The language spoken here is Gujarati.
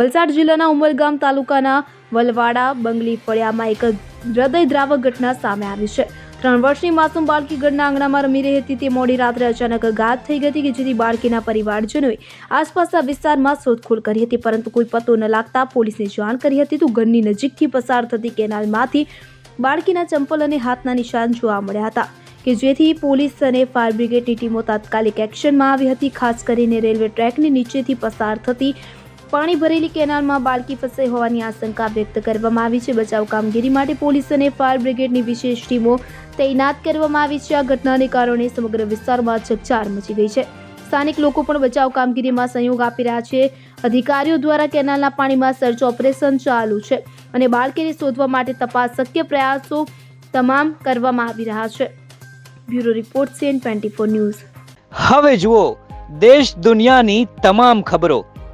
વલસાડ જિલ્લાના ઉમરગામ તાલુકાના વલવાડા બંગલી ફળિયામાં એક હૃદયદ્રાવક ઘટના સામે આવી છે. ત્રણ વર્ષની માસૂમ બાળકી ઘરના આંગણામાં રમી રહી હતી. તે મોડી રાત્રે અચાનક ઘાત થઈ ગઈ હતી કે જેથી બાળકીના પરિવારજનોએ આસપાસના વિસ્તારમાં શોધખોળ કરી હતી. પરંતુ કોઈ પતો ન લાગતા પોલીસને જાણ કરી હતી. તો ઘરની નજીકથી પસાર થતી કેનાલમાંથી બાળકીના ચંપલ અને હાથના નિશાન જોવા મળ્યા હતા કે જેથી પોલીસ અને ફાયર બ્રિગેડની ટીમો તાત્કાલિક એક્શનમાં આવી હતી. ખાસ કરીને રેલવે ટ્રેકની નીચેથી પસાર થતી પાણી ભરેલી કેનાલમાં બાળકી ફસાઈ હોવાની આશંકા વ્યક્ત કરવામાં આવી છે. બચાવ કામગીરી માટે પોલીસ અને ફાયર બ્રિગેડની વિશેષ ટીમો તૈનાત કરવામાં આવી છે. આ ઘટનાને કારણે સમગ્ર વિસ્તારમાં ચકચાર મચી ગઈ છે. સ્થાનિક લોકો પણ બચાવ કામગીરીમાં સહયોગ આપી રહ્યા છે. અધિકારીઓ દ્વારા કેનાલના પાણીમાં સર્ચ ઓપરેશન ચાલુ છે અને બાળકીને શોધવા માટે તપાસ શક્ય પ્રયાસો તમામ કરવામાં આવી રહ્યા છે. Bureau report CN twenty news. હવે જુઓ, દેશ દુનિયાની તમામ ખબરો.